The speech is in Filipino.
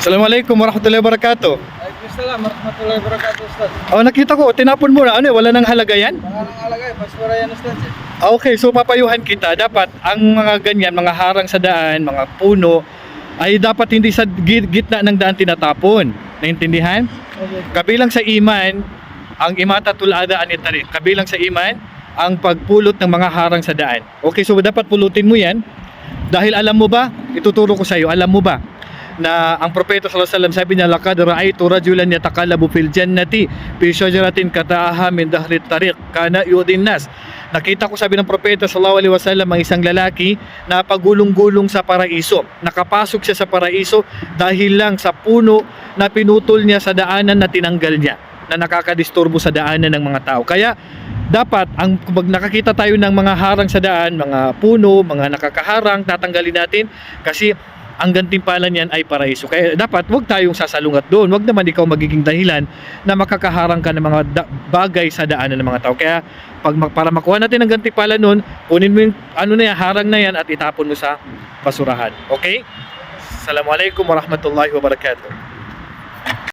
Assalamualaikum warahmatullahi wabarakatuh. Waalaikumsalam warahmatullahi wabarakatuh Ustaz. Oh, nakita ko, tinapon mo na. Ano, wala nang halaga yan? Pangalang alagay, paswara yan Ustaz. eh. Okay, so papayuhan kita. Dapat ang mga ganyan, mga harang sa daan, mga puno, ay dapat hindi sa gi- gitna ng daan tinatapon. Naintindihan? Okay. Kabilang sa iman, ang imata tulada anitari. Kabilang sa iman, ang pagpulot ng mga harang sa daan. Okay, so dapat pulutin mo yan. Dahil alam mo ba, ituturo ko sa iyo, alam mo ba, na ang propeta sallallahu alaihi wasallam sabi niya laqad ra'aytu rajulan yataqallabu fil jannati fi shajaratin kata'aha min dahri tariq kana yudin nas nakita ko sabi ng propeta sallallahu alaihi wasallam ang isang lalaki na pagulong-gulong sa paraiso. Nakapasok siya sa paraiso dahil lang sa puno na pinutol niya sa daanan na tinanggal niya na nakakadisturbo sa daanan ng mga tao. Kaya dapat ang pag nakakita tayo ng mga harang sa daan, mga puno, mga nakakaharang, tatanggalin natin kasi ang gantimpalan niyan ay paraiso. Kaya dapat wag tayong sasalungat doon. Wag naman ikaw magiging dahilan na makakaharang ka ng mga bagay sa daanan ng mga tao. Kaya pag para makuha natin ang gantimpalan noon, kunin mo yung ano na yan, harang na yan at itapon mo sa basurahan. Okay? Assalamualaikum warahmatullahi wabarakatuh.